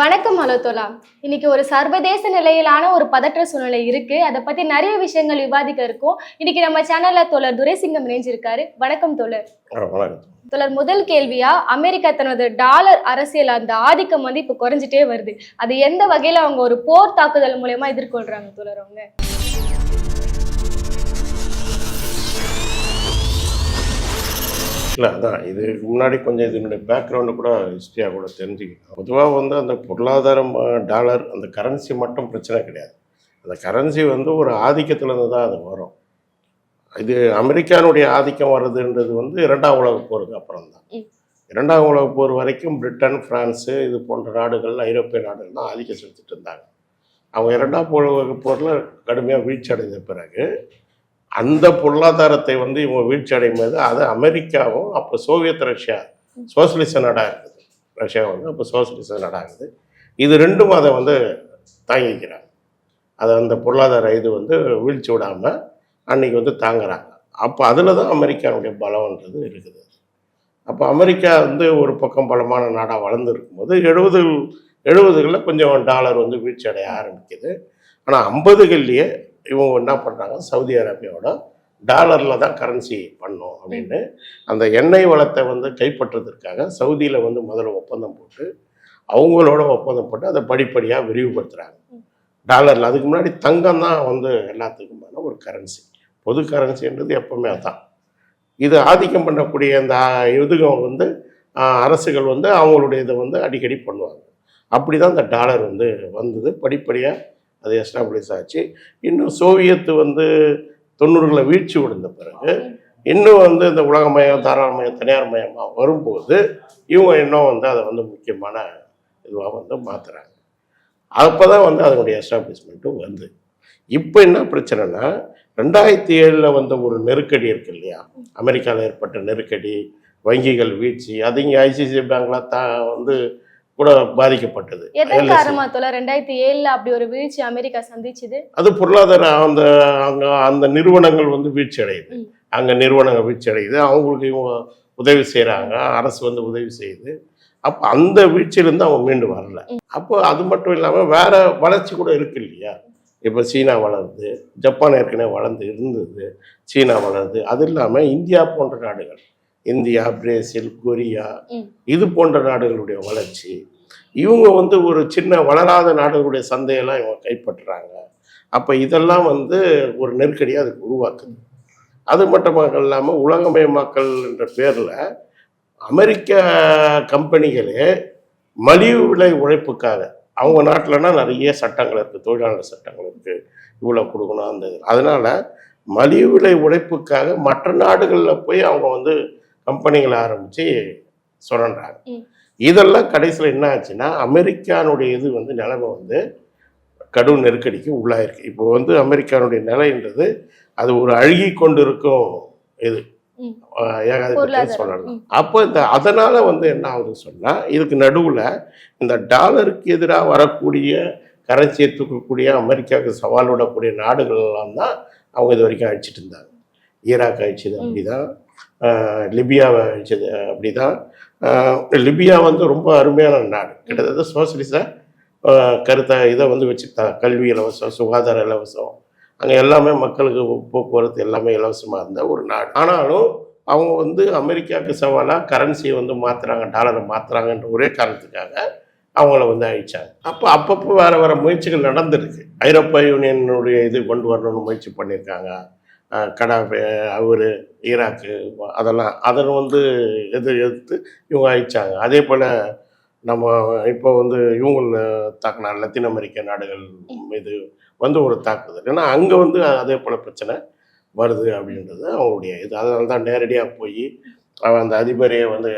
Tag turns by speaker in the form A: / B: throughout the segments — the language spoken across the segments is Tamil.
A: வணக்கம் அலோத்தோலா. இன்னைக்கு ஒரு சர்வதேச நிலையிலான ஒரு பதற்ற சூழ்நிலை இருக்கு. அதை பத்தி நிறைய விஷயங்கள் விவாதிக்க இருக்கும். இன்னைக்கு நம்ம சேனல்ல தோழர் துரைசிங்கம் இணைஞ்சிருக்காரு. வணக்கம் தோழர். தோழர். முதல் கேள்வியா அமெரிக்கா தனது டாலர் அரசியல் அந்த ஆதிக்கம் வந்து இப்ப குறைஞ்சிட்டே வருது. அது எந்த வகையில அவங்க ஒரு போர் தாக்குதல் மூலயமா எதிர்கொள்றாங்க தோழர் அவங்க?
B: இல்லை அதான். இது முன்னாடி கொஞ்சம் இதனுடைய பேக்ரவுண்டு கூட ஹிஸ்ட்ரியாக கூட தெரிஞ்சுக்கலாம் பொதுவாக வந்து அந்த பொருளாதாரம் டாலர் அந்த கரன்சி மட்டும் பிரச்சனை கிடையாது. அந்த கரன்சி வந்து ஒரு ஆதிக்கத்துலேருந்து தான் அது வரும். இது அமெரிக்கானுடைய ஆதிக்கம் வர்றதுன்றது வந்து இரண்டாம் உலகப் போருக்கு அப்புறம் தான். இரண்டாம் உலகப் போர் வரைக்கும் பிரிட்டன் பிரான்ஸு இது போன்ற நாடுகள் ஐரோப்பிய நாடுகள் தான் ஆதிக்கம் செலுத்திட்டு இருந்தாங்க. அவங்க இரண்டாம் உலகப் போரில் கடுமையாக வீழ்ச்சி அடைந்த பிறகு அந்த பொருளாதாரத்தை வந்து இவங்க வீழ்ச்சி அடையும் போது அது அமெரிக்காவும் அப்போ சோவியத் ரஷ்யா சோசியலிச நாடாக இருக்குது. ரஷ்யா வந்து அப்போ சோசியலிச நாடாக இருக்குது. இது ரெண்டும் அதை வந்து தாங்கிக்கிறாங்க. அதை அந்த பொருளாதார இது வந்து வீழ்ச்சி விடாமல் அன்னைக்கு வந்து தாங்குறாங்க. அப்போ அதில் தான் அமெரிக்காவுடைய பலம்ன்றது இருக்குது. அப்போ அமெரிக்கா வந்து ஒரு பக்கம் பலமான நாடாக வளர்ந்து இருக்கும்போது எழுபது எழுபதுகளில் கொஞ்சம் டாலர் வந்து வீழ்ச்சி அடைய ஆரம்பிக்குது. ஆனால் ஐம்பதுகள்லேயே இவங்க என்ன பண்ணுறாங்க சவுதி அரேபியாவோட டாலரில் தான் கரன்சி பண்ணோம் அப்படின்னு அந்த எண்ணெய் வளத்தை வந்து கைப்பற்றுறதுக்காக சவுதியில் வந்து முதல்ல ஒப்பந்தம் போட்டு அவங்களோட ஒப்பந்தம் போட்டு அதை படிப்படியாக விரிவுபடுத்துகிறாங்க டாலரில் அதுக்கு முன்னாடி தங்கம் தான் வந்து எல்லாத்துக்குமான ஒரு கரன்சி பொது கரன்சின்றது எப்பவுமே அதான். இது ஆதிக்கம் பண்ணக்கூடிய அந்த இதுகம் வந்து அரசுகள் வந்து அவங்களுடைய இதை வந்து அடிக்கடி பண்ணுவாங்க. அப்படி தான் இந்த டாலர் வந்து வந்தது. படிப்படியாக அது எஸ்டாப்ளிஷ் ஆச்சு. இன்னும் சோவியத்து வந்து தொண்ணூறுகளில் வீழ்ச்சி விழுந்த பிறகு இன்னும் வந்து இந்த உலகமயம் தாராளமயம் தனியார் மயமாக வரும்போது இவங்க இன்னும் வந்து அதை வந்து முக்கியமான இதுவாக வந்து மாற்றுறாங்க அப்போ தான் வந்து அதனுடைய எஸ்டாப்ளிஷ்மெண்ட்டும் வந்து. இப்போ என்ன பிரச்சனைனா ரெண்டாயிரத்தி ஏழில் வந்த ஒரு நெருக்கடி இருக்கு இல்லையா? அமெரிக்காவில் ஏற்பட்ட நெருக்கடி வங்கிகள் வீழ்ச்சி அது இங்கே ஐசிசி பேங்க்லாம் தான் வந்து கூட பாதிக்கப்பட்டது.
A: எதன். காரணமா ரெண்டாயிரத்தி ஏழுல அப்படி ஒரு வீழ்ச்சி அமெரிக்கா சந்திச்சுது.
B: அது பொருளாதார அந்த அங்கே அந்த நிறுவனங்கள் வந்து வீழ்ச்சி அடையுது. அங்கே நிறுவனங்கள் வீழ்ச்சி அடையுது. அவங்களுக்கு இவங்க உதவி செய்கிறாங்க அரசு வந்து உதவி செய்யுது. அப்போ அந்த வீழ்ச்சியிலேருந்து அவங்க மீண்டு வரல. அப்போ அது மட்டும் இல்லாமல் வேற வளர்ச்சி கூட இருக்கு இல்லையா? இப்போ சீனா வளருது. ஜப்பான் ஏற்கனவே வளர்ந்து இருந்தது. சீனா வளருது. அது இல்லாமல் இந்தியா போன்ற நாடுகள் இந்தியா பிரேசில் கொரியா. இது போன்ற நாடுகளுடைய வளர்ச்சி இவங்க வந்து ஒரு சின்ன வளராத நாடுகளுடைய சந்தையெல்லாம் இவங்க கைப்பற்றுறாங்க அப்போ இதெல்லாம் வந்து ஒரு நெருக்கடியாக அதுக்கு உருவாக்குது அது மட்டும் இல்லாமல் உலகமயமாக்கல் என்ற பேரில் அமெரிக்க கம்பெனிகளே மலிவு விலை உழைப்புக்காக அவங்க நாட்டிலனா நிறைய சட்டங்கள் இருக்குது தொழிலாளர் சட்டங்கள் இருக்குது இவ்வளோ கொடுக்கணும் அந்த. அதனால மலிவு விலை உழைப்புக்காக மற்ற நாடுகளில் போய் அவங்க வந்து கம்பெனிகளை ஆரம்பித்து சுரண்டுறாங்க
A: ம்.
B: இதெல்லாம் கடைசியில் என்ன ஆச்சுன்னா அமெரிக்கானுடைய இது வந்து நிலைமை வந்து கடும் நெருக்கடிக்கு உள்ளாயிருக்கு இப்போ வந்து அமெரிக்கானுடைய நிலைன்றது அது ஒரு அழுகி கொண்டு இருக்கும் இது ஏகாதிபத்தியம். சொல்லலாம். அப்போ இந்த அதனால வந்து என்ன ஆகுதுன்னு சொன்னா இதுக்கு நடுவுல இந்த டாலருக்கு எதிராக வரக்கூடிய கரன்சியை தூக்கக்கூடிய அமெரிக்காவுக்கு சவால் விடக்கூடிய நாடுகள் எல்லாம் தான் அவங்க இது வரைக்கும் அழிச்சிட்டு இருந்தாங்க ஈராக் அழிச்சது
A: ம்.
B: அப்படிதான் ஆஹ் லிபியாவை அழிச்சது. அப்படிதான். தான் லிபியா வந்து ரொம்ப அருமையான நாடு. கிட்டத்தட்ட சோசியலிச கருத்தை இதை வந்து வச்சுருந்தாங்க கல்வி இலவசம் சுகாதார இலவசம் அங்கே எல்லாமே மக்களுக்கு போக்குவரத்து எல்லாமே இலவசமாக இருந்த ஒரு நாடு. ஆனாலும் அவங்க வந்து அமெரிக்காவுக்கு சவாலாக கரன்சியை வந்து மாற்றுறாங்க டாலரை மாற்றுறாங்கன்ற ஒரே காரணத்துக்காக அவங்கள வந்து அழிச்சாங்க. அப்போ அப்பப்போ வேறு வேறு முயற்சிகள் நடந்திருக்கு. ஐரோப்பிய யூனியனுடைய இது கொண்டு வரணும்னு முயற்சி பண்ணியிருக்காங்க. கடாபி அவர் ஈராக்கு அதெல்லாம் அதன் வந்து எது எதிர்த்து இவங்க அழிச்சாங்க. அதே போல் நம்ம இப்போ வந்து இவங்கள தாக்குனா லத்தீன் அமெரிக்க நாடுகள் மீது வந்து ஒரு தாக்குதல். ஏன்னா அங்கே வந்து அதே போல் பிரச்சனை வருது அப்படின்றது அவங்களுடைய இது. அதனால தான் நேரடியாக போய் அவன் அந்த அதிபரையே வந்து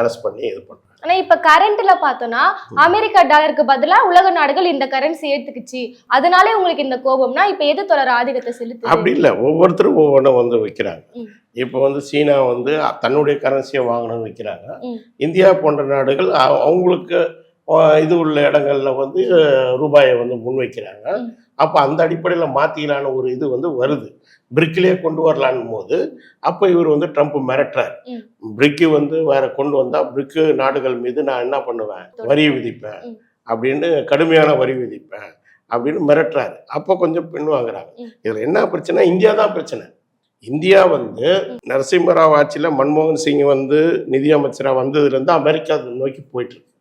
B: அரெஸ்ட் பண்ணி இது பண்ணுறான்
A: ஆனா இப்ப கரண்ட்ல பார்த்தோம்னா அமெரிக்கா டாலருக்கு பதிலா உலக நாடுகள் இந்த கரன்சி ஏத்துக்குச்சு. அதனாலே உங்களுக்கு இந்த கோபம்னா இப்ப எது தொடர ஆதிக்கத்தை செலுத்துது?
B: அப்படி இல்லை. ஒவ்வொருத்தரும் ஒவ்வொன்றும் வந்து வைக்கிறாங்க. இப்போ வந்து சீனா வந்து தன்னுடைய கரன்சியை வாங்கணும்னு வைக்கிறாங்க. இந்தியா போன்ற நாடுகள் அவ- அவங்களுக்கு இது உள்ள இடங்கள்ல வந்து ரூபாயை வந்து முன்வைக்கிறாங்க. அப்போ அந்த அடிப்படையில் மாற்றிக்கலான்னு ஒரு இது வந்து வருது பிரிக்கிலே கொண்டு வரலான் போது அப்போ இவர் வந்து ட்ரம்ப் மிரட்டுறார். பிரிக்கு வந்து வேற கொண்டு வந்தா பிரிக்கு நாடுகள் மீது நான் என்ன பண்ணுவேன் வரி விதிப்பேன். அப்படின்னு கடுமையான வரி விதிப்பேன் அப்படின்னு மிரட்டுறாரு அப்போ கொஞ்சம் பின்வாங்குறாங்க. இதுல என்ன பிரச்சனை இந்தியா தான் பிரச்சனை இந்தியா வந்து நரசிம்மராவ் ஆட்சியில மன்மோகன் சிங் வந்து நிதியமைச்சரா வந்ததுலேருந்து அமெரிக்கா நோக்கி போயிட்டு இருக்கு
A: ம்.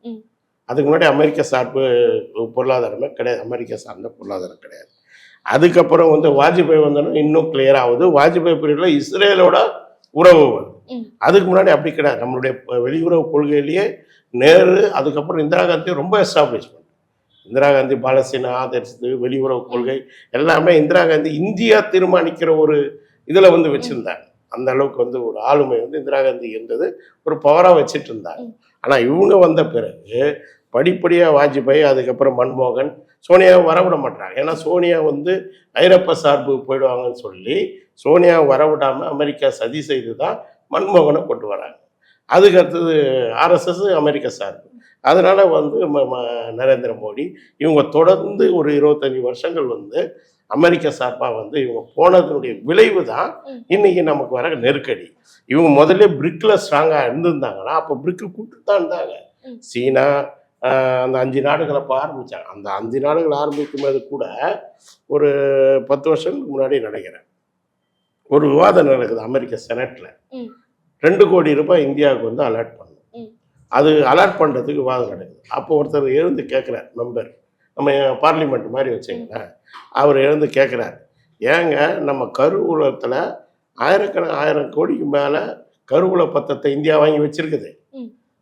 B: அதுக்கு முன்னாடி அமெரிக்க சார்பு பொருளாதாரமே கிடையாது. அமெரிக்கா சார்ந்த பொருளாதாரம் கிடையாது. அதுக்கப்புறம் வந்து வாஜ்பாய் வந்தோன்னா இன்னும் கிளியர் ஆகுது. வாஜ்பாய் பீரியட்ல இஸ்ரேலோட உறவு. அதுக்கு முன்னாடி அப்படி கிடையாது. நம்மளுடைய வெளியுறவு கொள்கையிலேயே நேரு அதுக்கப்புறம் இந்திரா காந்தி ரொம்ப எஸ்டாப்ளிஷ்மெண்ட் இந்திரா காந்தி பாலஸ்தீன ஆதரிச்சது வெளியுறவு கொள்கை எல்லாமே இந்திரா காந்தி இந்தியா தீர்மானிக்கிற ஒரு இதில் வந்து வச்சுருந்தாங்க அந்த அளவுக்கு வந்து ஒரு ஆளுமை வந்து இந்திரா காந்தி இருந்தது. ஒரு பவராக வச்சுட்டு இருந்தாங்க. ஆனால் இவங்க வந்த பிறகு படிப்படியாக வாஜ்பாய் அதுக்கப்புறம் மன்மோகன் சோனியாவை வரவிட மாட்டாங்க ஏன்னா சோனியா வந்து ஐரோப்பா சார்பு போயிடுவாங்கன்னு சொல்லி சோனியாவை வரவிடாமல் அமெரிக்கா சதி செய்து தான் மன்மோகனை கொண்டு வராங்க. அதுக்கு அடுத்தது ஆர்எஸ்எஸ் அமெரிக்க சார்பு. அதனால வந்து நரேந்திர மோடி இவங்க தொடர்ந்து ஒரு இருபத்தஞ்சி வருஷங்கள் வந்து அமெரிக்க சார்பாக வந்து இவங்க போனதனுடைய விளைவு தான்
A: ம்.
B: இன்னைக்கு நமக்கு வர நெருக்கடி. இவங்க முதல்ல பிரிக்கில் ஸ்ட்ராங்காக இருந்திருந்தாங்கன்னா அப்போ பிரிக்கு கூப்பிட்டு தான் இருந்தாங்க. சீனா அந்த அஞ்சு நாடுகளை அப்போ ஆரம்பித்தாங்க அந்த அஞ்சு நாடுகள் ஆரம்பிக்கும் போது கூட ஒரு பத்து வருஷத்துக்கு முன்னாடி நினைக்கிறேன் ஒரு விவாதம் நடக்குது அமெரிக்க செனட்டில். ரெண்டு கோடி ரூபாய் இந்தியாவுக்கு வந்து அலர்ட் பண்ணணும்
A: ம்.
B: அது அலர்ட் பண்ணுறதுக்கு விவாதம் நடக்குது. அப்போ ஒருத்தர் எழுந்து கேட்குறார் மெம்பர் நம்ம பார்லிமெண்ட் மாதிரி வச்சுங்களேன். அவர் எழுந்து கேட்குறாரு ஏங்க நம்ம கருவூலத்தில் ஆயிரக்கண ஆயிரம் கோடிக்கு மேலே கருவூல பத்திரத்தை இந்தியா வாங்கி வச்சிருக்குது.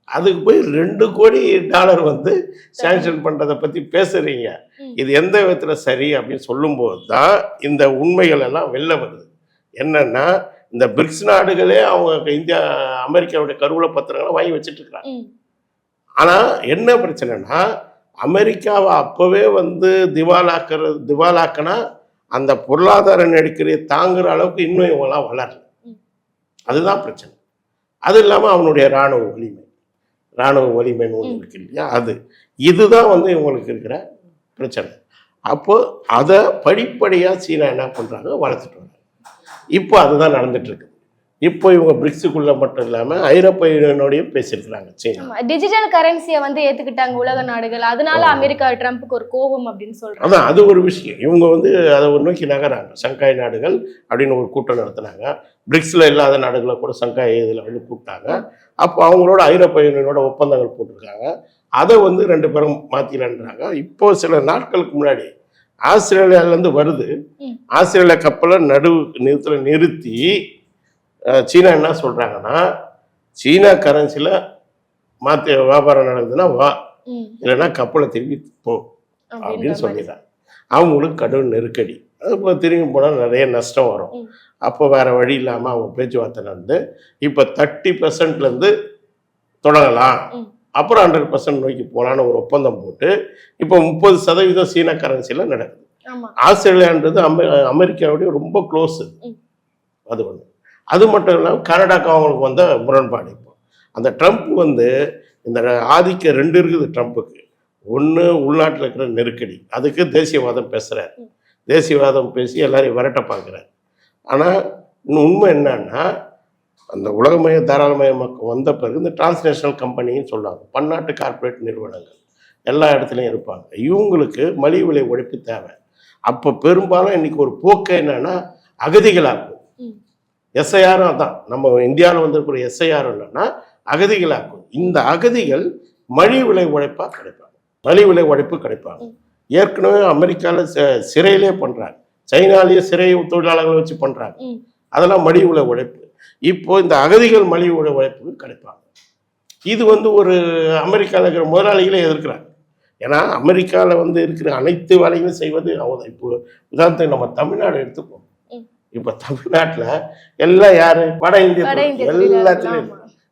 B: அதுக்கு போய் ரெண்டு கோடி டாலர் வந்து சாங்ஷன் பண்ணுறதை பற்றி பேசுகிறீங்க. இது எந்த விதத்தில் சரி அப்படின்னு சொல்லும்போது தான் இந்த உண்மைகள் எல்லாம் வெளில வருது என்னன்னா இந்த பிரிக்ஸ் நாடுகளே அவங்க இந்தியா அமெரிக்காவுடைய கருவூல பத்திரங்களை வாங்கி வச்சுட்டு இருக்கிறாங்க. ஆனால் என்ன பிரச்சனைனா அமெரிக்காவை அப்போவே வந்து திவாலாக்குறது திவாலாக்கினா அந்த பொருளாதார நெருக்கடியை தாங்குற அளவுக்கு இன்னும் இவங்களாம் வளரல. அதுதான் பிரச்சனை அது இல்லாமல் அவனுடைய இராணுவ வலிமை இராணுவ வலிமைன்னு ஒன்று. இருக்கு இல்லையா? அது. இதுதான் வந்து இவங்களுக்கு இருக்கிற பிரச்சனை. அப்போ அதை படிப்படியாக சீனா என்ன பண்ணுறாங்க வளர்த்துட்டு வராங்க. இப்போ அதுதான் நடந்துட்டு இருக்குது. இப்போ இவங்க பிரிக்ஸுக்குள்ள மட்டும் இல்லாமல் ஐரோப்பிய யூனியனோடையும் பேசியிருக்கிறாங்க சீனா.
A: டிஜிட்டல் கரன்சியை வந்து ஏத்துக்கிட்டாங்க உலக நாடுகள். அதனால அமெரிக்கா ட்ரம்ப்புக்கு ஒரு கோபம் அப்படின்னு சொல்றாங்க.
B: அதான் அது ஒரு விஷயம். இவங்க வந்து அதை ஒரு நோக்கி நகராங்க. சங்காய் நாடுகள் அப்படின்னு ஒரு கூட்டம் நடத்துனாங்க. பிரிக்ஸில் இல்லாத நாடுகளை கூட சங்காய் இதில் வந்து கூப்பிட்டாங்க. அப்போ அவங்களோட ஐரோப்பிய யூனியனோட ஒப்பந்தங்கள் போட்டிருக்காங்க. அதை வந்து ரெண்டு பேரும் மாற்றிடன்றாங்க இப்போ சில நாட்களுக்கு முன்னாடி ஆஸ்திரேலியாவிலேருந்து வருது. ஆஸ்திரேலியா கப்பலை நடு நிறுத்தில் நிறுத்தி சீனா என்ன சொல்கிறாங்கன்னா சீனா கரன்சியில் மாற்றி வியாபாரம் நடக்குதுன்னா வா. இல்லைன்னா கப்பலை திருப்பி போ அப்படின்னு. சொல்லிடுறாங்க அவங்களுக்கு கடும் நெருக்கடி அது இப்போ திரும்பி போனால் நிறைய நஷ்டம் வரும். அப்போ வேற வழி இல்லாமல் அவங்க பேச்சுவார்த்தை நடந்து இப்போ தேர்ட்டி பர்சன்ட்லேருந்து தொடங்கலாம். அப்புறம் ஹண்ட்ரட் பர்சன்ட் நோக்கி போகலான்னு ஒரு ஒப்பந்தம் போட்டு இப்போ முப்பது சதவீதம் சீன கரன்சியில் நடக்குது ஆஸ்திரேலியான்றது அமெ அமெரிக்காவுடைய ரொம்ப க்ளோஸு. அது ஒன்று அது மட்டும் இல்லாமல் கனடாக்கு அவங்களுக்கு வந்த முரண்பாடு இப்போ. அந்த ட்ரம்ப் வந்து இந்த ஆதிக்கம் ரெண்டு இருக்குது ட்ரம்ப்புக்கு. ஒன்று உள்நாட்டில் இருக்கிற நெருக்கடி. அதுக்கு தேசியவாதம் பேசுகிறார் தேசியவாதம் பேசி எல்லாரையும் விரட்ட பார்க்குறார். ஆனால் இன்னும் உண்மை என்னன்னா அந்த உலகமய தாராளமயமாக்கம் வந்த பிறகு இந்த டிரான்ஸ்நேஷனல் கம்பெனின்னு சொல்லுவாங்க. பன்னாட்டு கார்ப்பரேட் நிறுவனங்கள். எல்லா இடத்துலையும் இருப்பாங்க. இவங்களுக்கு மலிவு விலை ஒழிப்பு தேவை. அப்போ பெரும்பாலும் இன்றைக்கி ஒரு போக்கு என்னென்னா
A: அகதிகளாக
B: எஸ்ஐஆரும் அதான் நம்ம இந்தியாவில் வந்திருக்கிற எஸ்ஐஆர் என்னன்னா அகதிகளாக்கும் இந்த அகதிகள் மலிவு விலை உழைப்பாக கிடைப்பாங்க. மலிவு விலை உழைப்பு கிடைப்பாங்க. ஏற்கனவே அமெரிக்காவில் சிறையிலே பண்ணுறாங்க சைனாலேயே சிறை தொழிலாளர்களை வச்சு பண்ணுறாங்க. அதெல்லாம் மலிவு விலை உழைப்பு. இப்போ இந்த அகதிகள் மலிவு விலை உழைப்புக்கு கிடைப்பாங்க. இது வந்து ஒரு அமெரிக்காவில் இருக்கிற முதலாளிகளே எதிர்க்கிறாங்க. ஏன்னா அமெரிக்காவில் வந்து இருக்கிற அனைத்து வேலைகளும் செய்வது அவங்க இப்போ உதாரணத்துக்கு நம்ம தமிழ்நாடு எடுத்துப்போம். இப்போ தமிழ்நாட்டில் எல்லாம் யாரு? வட இந்திய எல்லாத்துலையும்.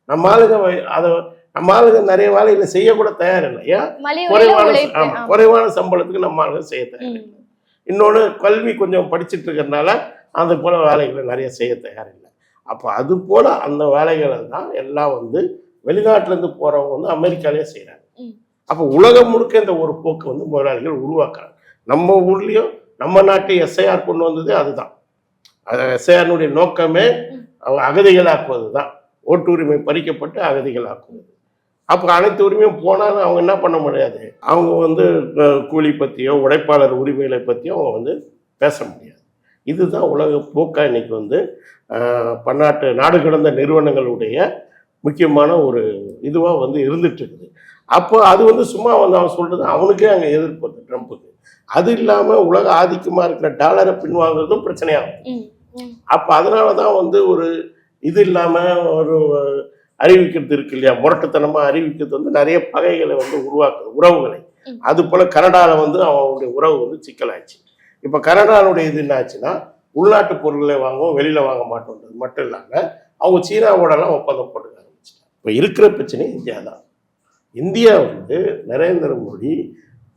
B: நம்ம ஆளுங்க அதை நம்ம ஆளுங்க நிறைய வேலைகளை செய்யக்கூட தயாரில்லை. ஏன்? குறைவான
A: உழைப்பு
B: ஆமா,
A: ஆமா.
B: குறைவான சம்பளத்துக்கு நம்ம ஆளுங்க செய்ய தயார்
A: ம்.
B: இன்னொன்று கல்வி கொஞ்சம் படிச்சுட்டு இருக்கிறதுனால அது போல வேலைகளை நிறைய செய்ய தயாரில்லை. அப்போ அது போல அந்த வேலைகளை தான் எல்லாம் வந்து வெளிநாட்டிலேருந்து போகிறவங்க வந்து அமெரிக்காலே செய்கிறாங்க. அப்போ உலகம் முழுக்க இந்த ஒரு போக்கு வந்து முதலாளிகள் உருவாக்குறாங்க. நம்ம ஊர்லேயும் நம்ம நாட்டு எஸ்ஐஆர் கொண்டு வந்ததே அதுதான். எஸ்ஐஆர்னுடைய நோக்கமே. அவங்க அகதிகளாக்குவது தான் ஓட்டுரிமை பறிக்கப்பட்டு அகதிகளாக்குவது. அப்போ அனைத்து உரிமையும் போனாலும் அவங்க என்ன பண்ண முடியாது? அவங்க வந்து கூலி பற்றியோ உழைப்பாளர் உரிமைகளை பற்றியோ அவங்க வந்து பேச முடியாது. இதுதான் உலக போக்கா இன்னைக்கு வந்து பன்னாட்டு நாடு கடந்த நிறுவனங்களுடைய முக்கியமான ஒரு இதுவாக வந்து இருந்துட்டு இருக்குது. அப்போ அது வந்து சும்மா வந்து அவன் சொல்றது அவனுக்கே அங்கே எதிர்ப்பு ட்ரம்ப்புக்கு. அது இல்லாமல் உலக ஆதிக்கமாக இருக்கிற டாலரை பின்வாங்குறதும் பிரச்சனையாகும். அப்போ அதனால தான் வந்து ஒரு இது இல்லாமல் ஒரு அறிவிக்கிறது இருக்கு இல்லையா? முரட்டுத்தனமாக அறிவிக்கிறது வந்து நிறைய பகைகளை வந்து உருவாக்குது உறவுகளை. அது போல் கனடாவில் வந்து அவனுடைய உறவு வந்து சிக்கலாச்சு இப்போ கனடாவுடைய இது என்னாச்சுன்னா உள்நாட்டு பொருட்களை வாங்குவோம் வெளியில் வாங்க மாட்டோன்றது மட்டும் இல்லாமல் அவங்க சீனாவோடலாம் ஒப்பந்தம் போட்டுக்க ஆரம்பிச்சிட்டாங்க. இப்போ இருக்கிற பிரச்சனை இந்தியா தான் இந்தியா வந்து நரேந்திர மோடி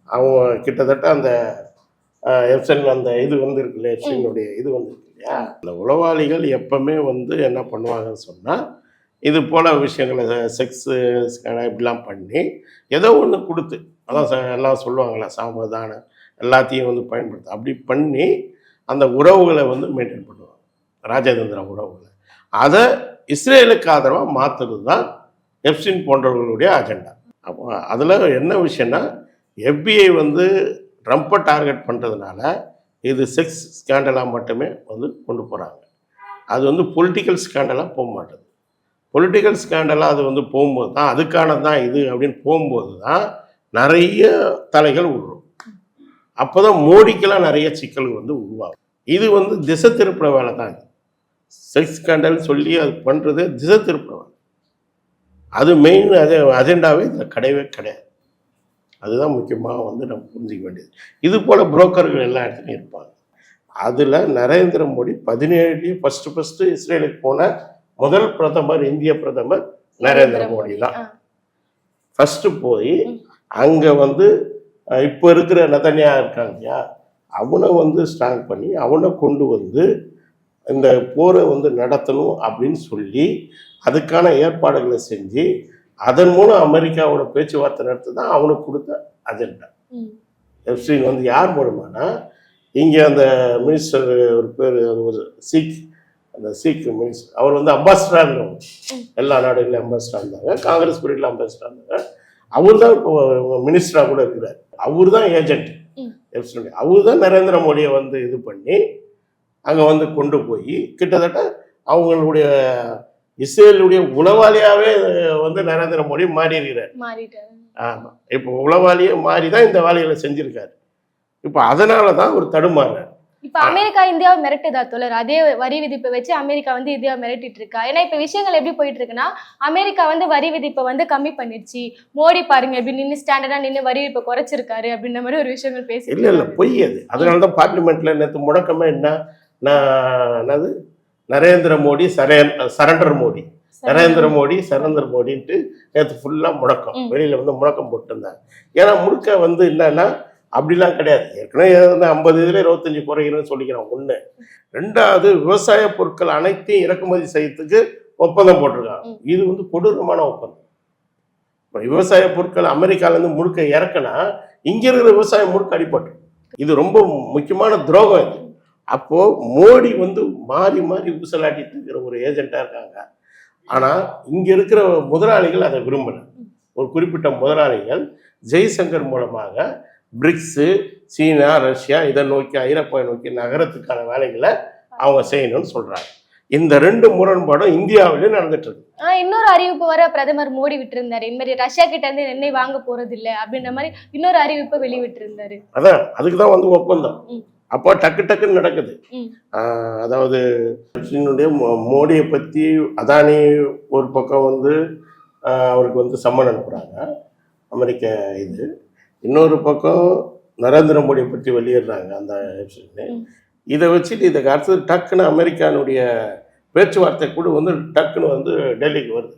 B: அவங்க கிட்டத்தட்ட அந்த அஹ், எப்சன் அந்த இது வந்துருக்கு இல்லையா? எப்சனுடைய இது வந்துருக்கு இல்லையா? அந்த உளவாளிகள் எப்பவுமே வந்து என்ன பண்ணுவாங்கன்னு சொன்னால் இது போல விஷயங்களை செக்ஸு இப்படிலாம் பண்ணி ஏதோ ஒன்று கொடுத்து அதான் ச- எல்லாம் சொல்லுவாங்களே சாமதானம் எல்லாத்தையும் வந்து பயன்படுத்த அப்படி பண்ணி அந்த உறவுகளை வந்து மெயின்டைன் பண்ணுவாங்க. ராஜதந்திர உறவுகளை. அதை இஸ்ரேலுக்கு ஆதரவாக மாற்றுறது தான் எப்சின் போன்றவர்களுடைய அஜெண்டா அப்போ அதில் என்ன விஷயம்னா எஃபிஐ வந்து ட்ரம்ப்பை டார்கெட் பண்ணுறதுனால இது செக்ஸ் ஸ்கேண்டலாக மட்டுமே வந்து கொண்டு போகிறாங்க அது வந்து பொலிட்டிக்கல் ஸ்கேண்டலாக போக மாட்டேது. பொலிட்டிக்கல் ஸ்கேண்டலாக அது வந்து போகும்போது தான் அதுக்கான தான் இது அப்படின்னு போகும்போது தான் நிறைய தலைகள் உருளும். அப்போ தான் மோடிக்கெல்லாம் நிறைய சிக்கல்கள் வந்து உருவாகும். இது வந்து திசை திருப்புற வேலை தான் இது. செக்ஸ் ஸ்கேண்டல் சொல்லி அது பண்ணுறது திசை திருப்புற வேலை. அது மெயின் அது அஜெண்டாவே இதில் கிடையவே கிடையாது. அதுதான் முக்கியமாக வந்து நம்ம புரிஞ்சிக்க வேண்டியது. இது போல் புரோக்கர்கள் எல்லா இடத்துலையும் இருப்பாங்க. அதில் நரேந்திர மோடி பதினேழுலேயும் ஃபஸ்ட்டு ஃபஸ்ட்டு இஸ்ரேலுக்கு போன முதல் பிரதமர் இந்திய பிரதமர் நரேந்திர மோடி. தான். ஃபஸ்ட்டு போய். அங்கே வந்து இப்போ இருக்கிற நதன்யா இருக்காங்க இல்லையா? அவனை வந்து ஸ்ட்ராங் பண்ணி அவனை கொண்டு வந்து இந்த போரை வந்து நடத்தணும் அப்படின்னு சொல்லி அதுக்கான ஏற்பாடுகளை செஞ்சு அதன் மூலம் அமெரிக்காவோட பேச்சுவார்த்தை நடத்த தான் அவனுக்கு கொடுத்த அஜெண்டா. எப்ஸ்டீன் வந்து யார் மூலமானா இங்கே அந்த மினிஸ்டர் ஒரு பேர் ஒரு சீக் அந்த சீக் மினிஸ்டர் அவர் வந்து அம்பாசிடராக இருந்தவங்க
A: ம்.
B: எல்லா நாடுகளிலும் அம்பாசிடராக இருந்தாங்க காங்கிரஸ் பீரியடில் அம்பாசிடராக இருந்தாங்க அவர் தான் இப்போ மினிஸ்டராக கூட இருக்கிறார் அவர் தான் ஏஜென்ட். எப்ஸ்டீன் அவர் தான் நரேந்திர மோடியை வந்து இது பண்ணி அங்கே வந்து கொண்டு போய் கிட்டத்தட்ட அவங்களுடைய இஸ்ரேலுடைய உளவாளியாகவே வந்து நரேந்திர மோடி மாறி இருக்கிறார் ஆமாம் இப்போ உளவாளியே மாறி தான் இந்த வேலைகளை செஞ்சுருக்காரு. இப்போ அதனால தான் ஒரு தடுமாறுறார்.
A: இப்ப அமெரிக்கா இந்தியாவை மிரட்டுதா தோழர்? அதே வரி விதிப்பை வச்சு அமெரிக்கா வந்து இந்தியாவை மிரட்டிட்டு இருக்கா ஏன்னா இப்ப விஷயங்கள் எப்படி போயிட்டு இருக்குன்னா அமெரிக்கா வந்து வரி விதிப்பை வந்து கம்மி பண்ணிடுச்சு. மோடி பாருங்க எப்படி நின்று ஸ்டாண்டர்டா நின்று வரி விதிப்பை குறைச்சிருக்காரு அப்படின்ற மாதிரி ஒரு விஷயங்கள் பேசி
B: இல்லை இல்லை பொய் அது. அதனால தான் பார்லிமெண்ட்டில் நேற்று முடக்கமே என்ன? நான் என்னது? நரேந்திர மோடி சரே சரண்டர் மோடி. நரேந்திர மோடி. சரேந்திர மோடின்ட்டு நேற்று ஃபுல்லாக முடக்கம்
A: ம்.
B: வெளியில் வந்து முடக்கம் போட்டிருந்தாங்க ஏன்னா முழுக்க வந்து என்னன்னா அப்படிலாம் கிடையாது. ஏற்கனவே வந்து ஐம்பது இதில் இருபத்தஞ்சி குறைகிறேன்னு சொல்லிக்கிறோம். ஒன்று ரெண்டாவது விவசாய பொருட்கள் அனைத்தையும் இறக்குமதி செய்யறதுக்கு ஒப்பந்தம் போட்டிருக்காங்க. இது வந்து கொடூரமான ஒப்பந்தம். இப்போ விவசாய பொருட்கள் அமெரிக்காலேருந்து முழுக்க இறக்குனா இங்கே இருக்கிற விவசாயம் முழுக்க அடிபட்டு. இது ரொம்ப முக்கியமான துரோகம் இது. அப்போது மோடி வந்து மாறி மாறி ஊசலாட்டிட்டு இருக்கிற ஒரு ஏஜெண்ட்டாக இருக்காங்க. ஆனால் இங்கே இருக்கிற முதலாளிகள் அதை விரும்பலை. ஒரு குறிப்பிட்ட முதலாளிகள் ஜெய்சங்கர் மூலமாக பிரிக்ஸு சீனா ரஷ்யா இதை நோக்கி ஐரோப்பாவை நோக்கி நகரத்துக்கான வேலைகளை அவங்க செய்யணும்னு சொல்கிறாங்க இந்த ரெண்டு முரண்பாடும் இந்தியாவிலேயும் நடந்துட்டு இருக்கு.
A: இன்னொரு அறிவிப்பு வர பிரதமர் மோடி விட்டிருந்தாரு. இந்த மாதிரி ரஷ்யா கிட்ட இருந்து எண்ணெய் வாங்க போறது இல்ல அப்படின்ற மாதிரி இன்னொரு அறிவிப்பை வெளிவிட்டிருந்தாரு
B: அதான் அதுக்கு தான் வந்து ஒப்பந்தம். அப்போ டக்கு டக்குன்னு நடக்குது. அதாவது சீனுடைய மோ- மோடியை பற்றி அதானி ஒரு பக்கம் வந்து அவருக்கு வந்து சம்மன் அனுப்புகிறாங்க அமெரிக்க இது. இன்னொரு பக்கம் நரேந்திர மோடியை பற்றி வெளியிடுறாங்க அந்த வெப்சைட்ல
A: ம்.
B: இதை வச்சுட்டு இதுக்கு அடுத்தது டக்குன்னு அமெரிக்கானுடைய பேச்சுவார்த்தை கூட வந்து டக்குன்னு வந்து டெல்லிக்கு வருது.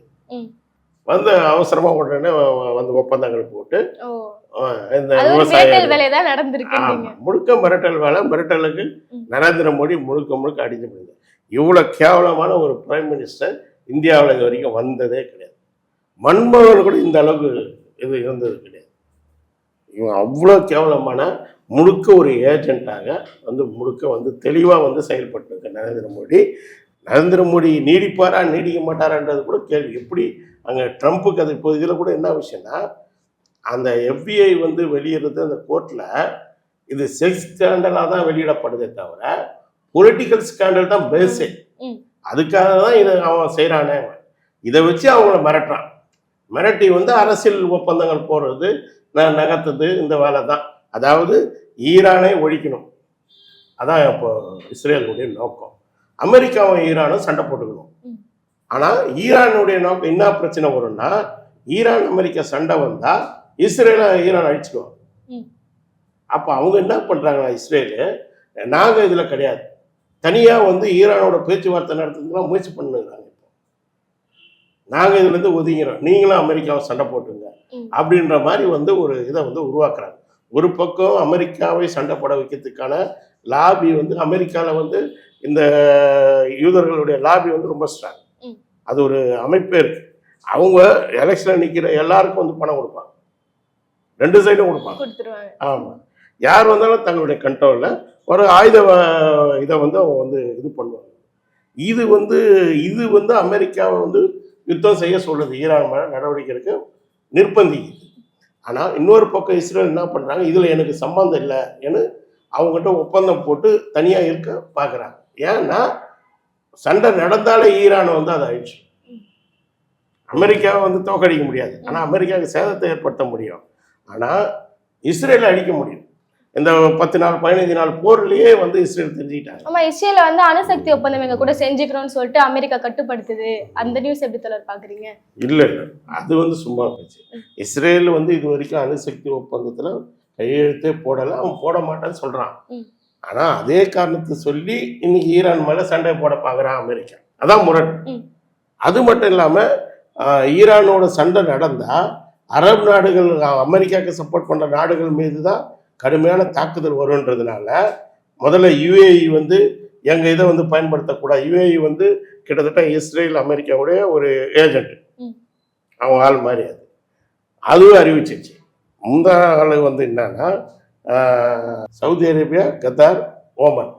B: வந்து அவசரமாக உடனே வந்து ஒப்பந்தங்கள் போட்டு முழுக்க மிரட்டல் வேலை மிரட்டலுக்கு. நரேந்திர மோடி முழுக்க முழுக்க அடிச்சு போயிடுது இவ்வளோ கேவலமான ஒரு பிரைம் மினிஸ்டர் இந்தியாவில் இது வரைக்கும் வந்ததே கிடையாது. மன்மோகன் கூட இந்த அளவுக்கு இது இருந்தது கிடையாது. இவன் அவ்வளோ கேவலமான முழுக்க ஒரு ஏஜென்ட்டாக வந்து முழுக்க வந்து தெளிவாக வந்து செயல்பட்டு நரேந்திர மோடி. நரேந்திர மோடி நீடிப்பாரா நீடிக்க மாட்டாரான்றது கூட கேள்வி. எப்படி அங்கே ட்ரம்ப்புக்கு அது இப்போ இதில் கூட என்ன விஷயம்னா அந்த எஃபிஐ வந்து வெளியிடுறது அந்த கோர்ட்டில் இது செல்ஃப் ஸ்கேண்டலாக தான் வெளியிடப்படுதே தவிர பொலிட்டிக்கல் ஸ்கேண்டல் தான் பேஸே. அதுக்காக தான் இதை அவன் செய்கிறானே இதை வச்சு அவங்கள மிரட்டுறான். மிரட்டி வந்து அரசியல் ஒப்பந்தங்கள் போடுறது ந- நகர்த்துது இந்த வேலை தான். அதாவது ஈரானை ஒழிக்கணும். அதான் இப்போ இஸ்ரேலுடைய நோக்கம். அமெரிக்காவும் ஈரானும் சண்டை போட்டுக்கணும். ஆனால் ஈரானுடைய நோக்கம் என்ன பிரச்சனை வரும்னா ஈரான் அமெரிக்கா சண்டை வந்தால் இஸ்ரேலை ஈரான் அழிச்சிடுவாங்க. அப்போ அவங்க என்ன பண்ணுறாங்கன்னா இஸ்ரேலு நாங்கள் இதில் கிடையாது. தனியாக வந்து ஈரானோட பேச்சுவார்த்தை நடத்துறதுலாம் முயற்சி பண்ணுறாங்க இப்போ. நாங்கள் இதுலேருந்து ஒதுங்கிறோம் நீங்களும் அமெரிக்காவை சண்டை போட்டுங்க. அப்படின்ற மாதிரி வந்து ஒரு இதை வந்து உருவாக்குறாங்க. ஒரு பக்கம் அமெரிக்காவை சண்டை போட வைக்கிறதுக்கான லாபி வந்து அமெரிக்காவில் வந்து இந்த யூதர்களுடைய லாபி வந்து ரொம்ப ஸ்ட்ராங். அது ஒரு அமைப்பே இருக்கு. அவங்க எலெக்ஷனில் நிற்கிற எல்லாருக்கும் வந்து பணம் கொடுப்பாங்க. ரெண்டு சைடும் கொடுப்பாங்க. ஆமாம் யார் வந்தாலும் தங்களுடைய கண்ட்ரோலில் ஒரு ஆயுத இதை வந்து அவங்க வந்து இது பண்ணுவாங்க. இது வந்து இது வந்து அமெரிக்காவை வந்து யுத்தம் செய்ய சொல்லுது ஈரான் மேலே நடவடிக்கை எடுக்க நிர்பந்திக்குது. ஆனால் இன்னொரு பக்கம் இஸ்ரேல் என்ன பண்ணுறாங்க இதில் எனக்கு சம்மந்தம் இல்லை ஏன்னு அவங்ககிட்ட ஒப்பந்தம் போட்டு தனியாக இருக்க பார்க்குறாங்க. ஏன்னா சண்டை நடந்தாலே ஈரான் வந்து அதை அழிச்சு அமெரிக்காவை வந்து தோக்கடிக்க முடியாது. ஆனால் அமெரிக்காவுக்கு சேதத்தை ஏற்படுத்த முடியும். ஆனால் இஸ்ரேலை அழிக்க முடியும். இந்த பத்து நாள் பதினைஞ்சு நாள் போர்லயே வந்து இஸ்ரேல் தெரிஞ்சுக்கிட்டாங்க.
A: ஆமா இஸ்ரேல வந்து அணுசக்தி ஒப்பந்தம் எங்க கூட செஞ்சுக்கிறோம்னு சொல்லிட்டு அமெரிக்கா கட்டுப்படுத்துது. அந்த நியூஸ் எப்படி தொடர் பாக்குறீங்க
B: இல்லை இல்லை. அது வந்து சும்மா போச்சு. இஸ்ரேல் வந்து இது வரைக்கும் அணுசக்தி ஒப்பந்தத்தில் கையெழுத்தே போடலை. அவன் போட மாட்டான்னு சொல்கிறான்
A: ம்.
B: ஆனால் அதே காரணத்தை சொல்லி இன்னைக்கு ஈரான் மேலே சண்டை போட பார்க்குறான் அமெரிக்கா. அதான் முரண். அது மட்டும் இல்லாமல் ஈரானோட சண்டை நடந்தால் அரபு நாடுகள் அமெரிக்காவுக்கு சப்போர்ட் பண்ணுற நாடுகள் மீது தான் கடுமையான தாக்குதல் வருன்றதுனால முதல்ல யுஏஇ வந்து எங்கள் இதை வந்து பயன்படுத்தக்கூடாது. யுஏஇ வந்து கிட்டத்தட்ட இஸ்ரேல் அமெரிக்காவுடைய ஒரு ஏஜென்ட்
A: ம்.
B: அவங்க ஆள் மாதிரி அது. அதுவும் அறிவிச்சிச்சு முந்தா ஆள் வந்து என்னன்னா சவுதி அரேபியா கத்தார் ஓமன்.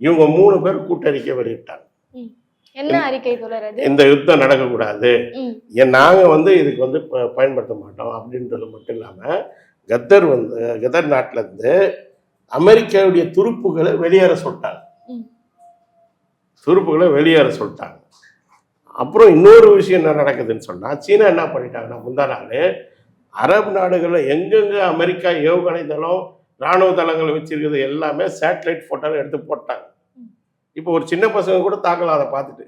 B: இவங்க மூணு பேர் கூட்டறிக்கை வெளியிட்டாங்க.
A: என்ன அறிக்கை தொடர் அது?
B: இந்த யுத்தம் நடக்கக்கூடாது. ஏன் நாங்கள் வந்து இதுக்கு வந்து பயன்படுத்த மாட்டோம் அப்படின்றது மட்டும் இல்லாமல் கத்தர் வந்து கத்தர் நாட்டிலேருந்து அமெரிக்காவுடைய துருப்புகளை வெளியேற சொல்லிட்டாங்க. துருப்புகளை வெளியேற சொல்லிட்டாங்க. அப்புறம் இன்னொரு விஷயம் என்ன நடக்குதுன்னு சொன்னால் சீனா என்ன பண்ணிட்டாங்கன்னா முந்தா நாள் அரபு நாடுகளில் எங்கெங்கே அமெரிக்கா ஏவுகணை தளம் இராணுவ தளங்களை வச்சிருக்கிறது எல்லாமே சேட்டலைட் ஃபோட்டோவில் எடுத்து போட்டாங்க. இப்போ ஒரு சின்ன பசங்க கூட தாக்கலாம் அதை பார்த்துட்டு.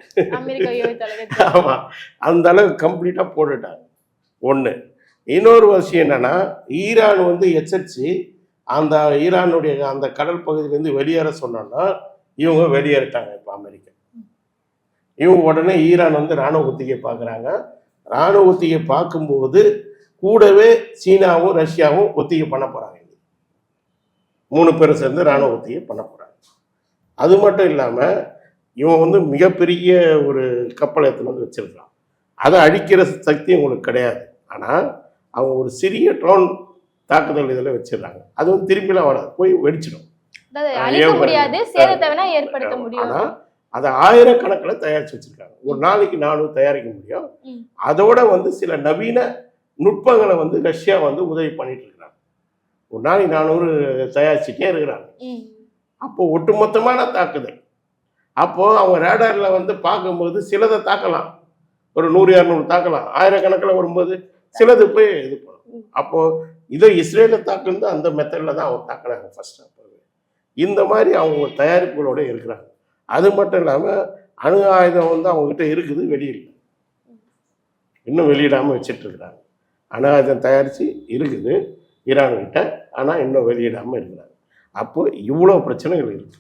B: ஆமாம் அந்த அளவுக்கு கம்ப்ளீட்டாக போட்டுட்டாங்க. ஒன்று இன்னொரு விஷயம் என்னன்னா ஈரான் வந்து எச்சரித்து அந்த ஈரானுடைய அந்த கடல் பகுதியிலேருந்து வெளியேற சொன்னோன்னா இவங்க வெளியேறிட்டாங்க இப்போ அமெரிக்கா. இவங்க உடனே ஈரான் வந்து இராணுவ ஒத்திகை பார்க்குறாங்க. இராணுவ ஒத்திகை பார்க்கும்போது கூடவே சீனாவும் ரஷ்யாவும் ஒத்திகை பண்ண போகிறாங்க மூணு பேரும் சேர்ந்து இராணுவ ஒத்திகை பண்ண போகிறாங்க அது மட்டும் இல்லாமல் இவன் வந்து மிகப்பெரிய ஒரு கப்பலை எடுத்துன்னு வந்து வச்சிருக்கான். அதை அழிக்கிற சக்தி உங்களுக்கு கிடையாது. ஆனால் அவங்க ஒரு சிறிய ட்ரோன் தாக்குதல் இதில் வச்சிடுறாங்க அது வந்து திரும்பிலாம் வராது. போய் வெடிச்சிடும். ஆனால் அதை ஆயிரக்கணக்கில் தயாரித்து வச்சிருக்காங்க. ஒரு நாளைக்கு நானூறு தயாரிக்க முடியும். அதோட வந்து சில நவீன நுட்பங்களை வந்து ரஷ்யா வந்து உதவி பண்ணிட்டு இருக்கிறாங்க. ஒரு நாளைக்கு நானூறு தயாரிச்சுட்டே இருக்கிறாங்க. அப்போ ஒட்டுமொத்தமான தாக்குதல். அப்போது அவங்க ரேடாரில் வந்து பார்க்கும்போது சிலதை தாக்கலாம். ஒரு நூறு இரநூறு தாக்கலாம். ஆயிரக்கணக்கில் வரும்போது சிலது போய் இது பண்ணும். அப்போது இதை இஸ்ரேலை தாக்குந்து அந்த மெத்தடில் தான் அவங்க தாக்குனாங்க ஃபர்ஸ்ட் அப்போது இந்த மாதிரி அவங்க தயாரிப்புகளோடு தயாரிப்புகளோட இருக்கிறாங்க. அது மட்டும் இல்லாமல் அணு ஆயுதம் வந்து அவங்ககிட்ட இருக்குது வெளியிடல இன்னும் வெளியிடாமல் வச்சிட்ருக்குறாங்க அணு ஆயுதம் தயாரித்து இருக்குது ஈரான்கிட்ட. ஆனால் இன்னும் வெளியிடாமல் இருக்கிறாங்க. அப்போ இவ்வளோ பிரச்சனைகள் இருக்கு.